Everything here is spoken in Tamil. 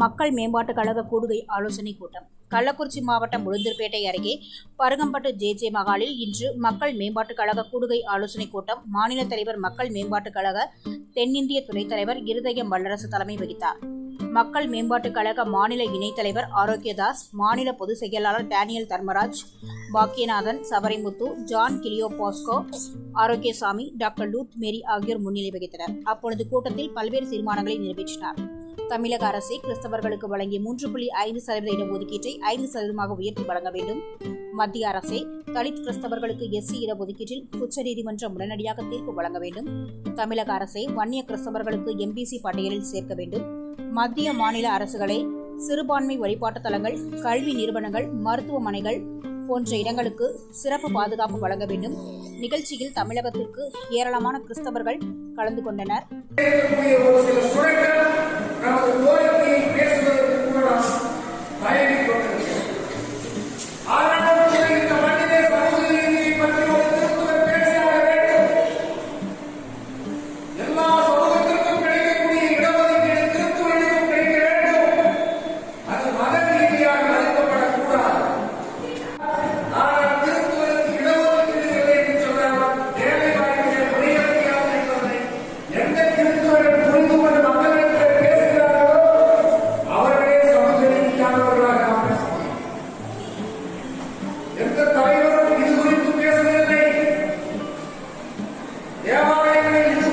மக்கள் மேம்பாட்டுக் கழக கூடுகை ஆலோசனை கூட்டம். கள்ளக்குறிச்சி மாவட்டம் உளுந்தூர்பேட்டை அருகே பருகம்பட்டு ஜே ஜே மகாலில் இன்று மக்கள் மேம்பாட்டுக் கழக கூடுகை ஆலோசனை கூட்டம் மாநில தலைவர் மக்கள் மேம்பாட்டுக் கழக தென்னிந்திய துணைத் தலைவர் இருதயம் வல்லரசு தலைமை வகித்தார். மக்கள் மேம்பாட்டுக் கழக மாநில இணைத்தலைவர் ஆரோக்கியதாஸ் மாநில பொதுச் செயலாளர் Daniel Dharmaraj Bakkiyanathan Sabarimuthu John Cleo Bosco Arokiasamy doctor லூத் மேரி ஆகியோர் முன்னிலை வகித்தனர். அப்பொழுது கூட்டத்தில் பல்வேறு தீர்மானங்களை நிறைவேற்றினார். தமிழக அரசே கிறிஸ்தவர்களுக்கு வழங்கிய மூன்று புள்ளி ஐந்து சதவீத இடஒதுக்கீட்டை ஐந்து சதவீதமாக உயர்த்தி வழங்க வேண்டும். மத்திய அரசே தலித் கிறிஸ்தவர்களுக்கு எஸ்சி இடஒதுக்கீட்டில் உச்சநீதிமன்றம் உடனடியாக தீர்ப்பு வழங்க வேண்டும். தமிழக அரசை வன்னிய கிறிஸ்தவர்களுக்கு எம்பிசி பட்டியலில் சேர்க்க வேண்டும். மத்திய மாநில அரசுகளை சிறுபான்மை வழிபாட்டு தலங்கள் கல்வி நிறுவனங்கள் மருத்துவமனைகள் போன்ற இடங்களுக்கு சிறப்பு பாதுகாப்பு வழங்க வேண்டும். நிகழ்ச்சியில் தமிழகத்திற்கு ஏராளமான கிறிஸ்தவர்கள் கலந்து கொண்டனர். Five దేవాలయం